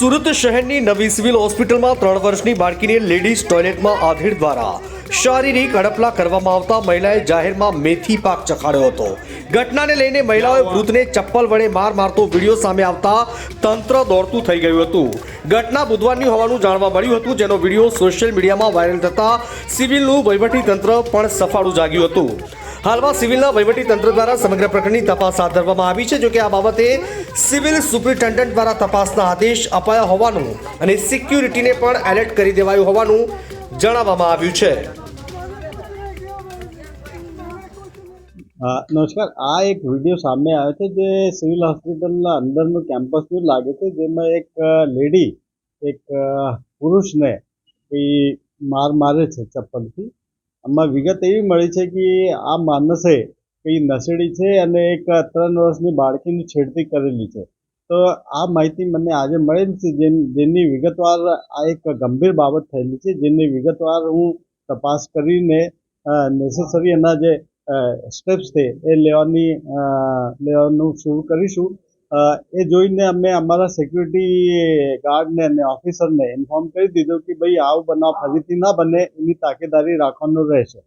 સુરત શહેરની નવી સિવિલ હોસ્પિટલમાં ત્રણ વર્ષની બાળકીને લેડીઝ ટોયલેટમાં આધેડ દ્વારા શારીરિક હડપલા કરવામાં આવતા મહિલાએ જાહેરમાં મેથી પાક ચખાડ્યો હતો. ઘટનાને લઈને મહિલાઓએ વૃદ્ધને ચપ્પલ વડે માર મારતો વીડિયો સામે આવતા તંત્ર દોડતું થઈ ગયું હતું. ઘટના બુધવારની હોવાનું જાણવા મળ્યું હતું જેનો વીડિયો સોશિયલ મીડિયામાં વાયરલ થતા સિવિલનું વહીવટી તંત્ર પણ સફાળું જાગ્યું હતું. હાલમાં સિવિલના વહીવટી તંત્ર દ્વારા સમગ્ર પ્રકરણની તપાસ હાથ ધરવામાં આવી છે જોકે આ બાબતે સિવિલ સુપ્રિન્ટેન્ડન્ટ દ્વારા તપાસના આદેશ અપાયા હોવાનું અને સિક્યુરિટીને પણ એલર્ટ કરી દેવાયું હોવાનું જણાવવામાં આવ્યું છે. નમસ્કાર. આ એક વીડિયો સામે આવ્યો છે, જે સિવિલ હોસ્પિટલના અંદરનું કેમ્પસનું લાગે છે, જેમાં એક લેડી એક પુરુષને માર મારે છે ચપ્પલથી. આમાં વિગત એવી મળી છે કે આ માણસે કઈ નશેડી છે અને એક ત્રણ વર્ષની બાળકીની છેડતી કરેલી છે. તો આ માહિતી મને આજે મળેલી છે જેન વિગતવાર આ એક ગંભીર બાબત થયેલી છે. જેની વિગતવાર હું તપાસ કરીને નેસેસરી એના જે સ્ટેપ્સ છે એ લેવાની લેવાનું શરૂ કરીશું. એ જોઈને અમે અમારા સિક્યુરિટી ગાર્ડને અને ઓફિસરને ઇન્ફોર્મ કરી દીધું કે ભાઈ આવું બનાવ ફરીથી ના બને, એની તાકેદારી રાખવાનું રહેશે.